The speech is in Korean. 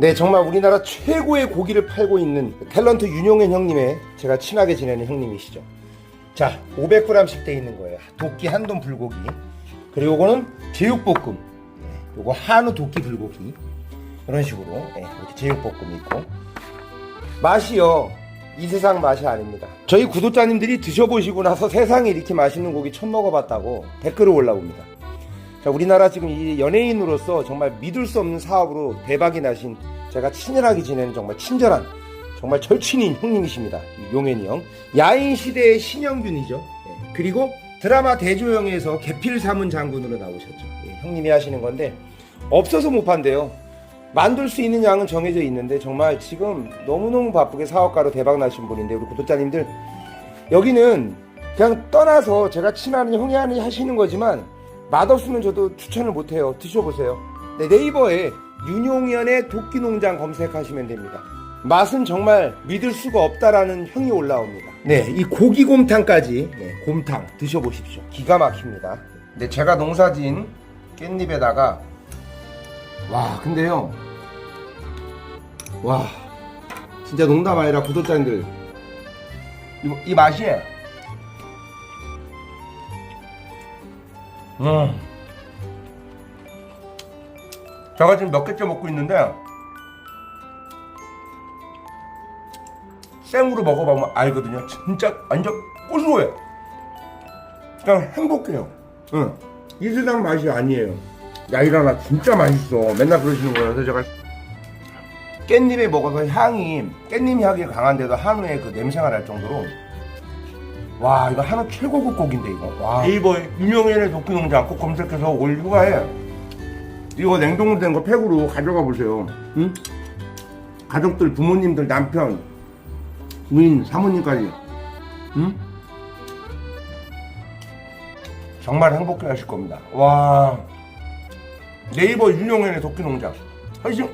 네, 정말 우리나라 최고의 고기를 팔고 있는 탤런트 윤용현 형님의 제가 친하게 지내는 형님이시죠. 자, 500g씩 돼 있는 거예요. 도끼 한돈 불고기. 그리고 이거는 제육볶음. 네, 요거 한우 도끼 불고기. 이런 식으로 네, 이렇게 제육볶음이 있고. 맛이요. 이 세상 맛이 아닙니다. 저희 구독자님들이 드셔보시고 나서 세상에 이렇게 맛있는 고기 처음 먹어봤다고 댓글을 올라옵니다. 자, 우리나라 지금 이 연예인으로서 정말 믿을 수 없는 사업으로 대박이 나신 제가 친절하게 지내는 정말 친절한 정말 절친인 형님이십니다. 이 용현이 형. 야인 시대의 신영균이죠. 예. 그리고 드라마 대조영에서 개필 사문 장군으로 나오셨죠. 예, 형님이 하시는 건데 없어서 못 판대요. 만들 수 있는 양은 정해져 있는데 정말 지금 너무너무 바쁘게 사업가로 대박 나신 분인데 우리 구독자님들 여기는 그냥 떠나서 제가 친한 형이 하는- 하시는 거지만 맛없으면 저도 추천을 못 해요. 드셔보세요. 네, 네이버에 윤용현의 도끼농장 검색하시면 됩니다. 맛은 정말 믿을 수가 없다라는 형이 올라옵니다. 네, 이 고기곰탕까지 네, 곰탕 드셔보십시오. 기가 막힙니다. 네, 제가 농사진 깻잎에다가 와, 근데요. 와, 진짜 농담 아니라 구독자님들 이, 이 맛이 음. 제가 지금 몇 개째 먹고 있는데 생으로 먹어보면 알거든요. 진짜 완전 고소해. 그냥 행복해요. 응. 이 세상 맛이 아니에요. 야 이라나 진짜 맛있어. 맨날 그러시는 거예요. 그래서 제가 깻잎에 먹어서 향이 깻잎 향이 강한데도 한우의 그 냄새가 날 정도로 와 이거 한우 최고급 고기인데 이거 와 네이버에 유명인의 도끼농장 꼭 검색해서 올 휴가에 이거 냉동된 거 팩으로 가져가 보세요. 응? 가족들 부모님들 남편 부인 사모님까지. 응? 정말 행복해 하실 겁니다. 와. 네이버 유명인의 도끼농장. 훨씬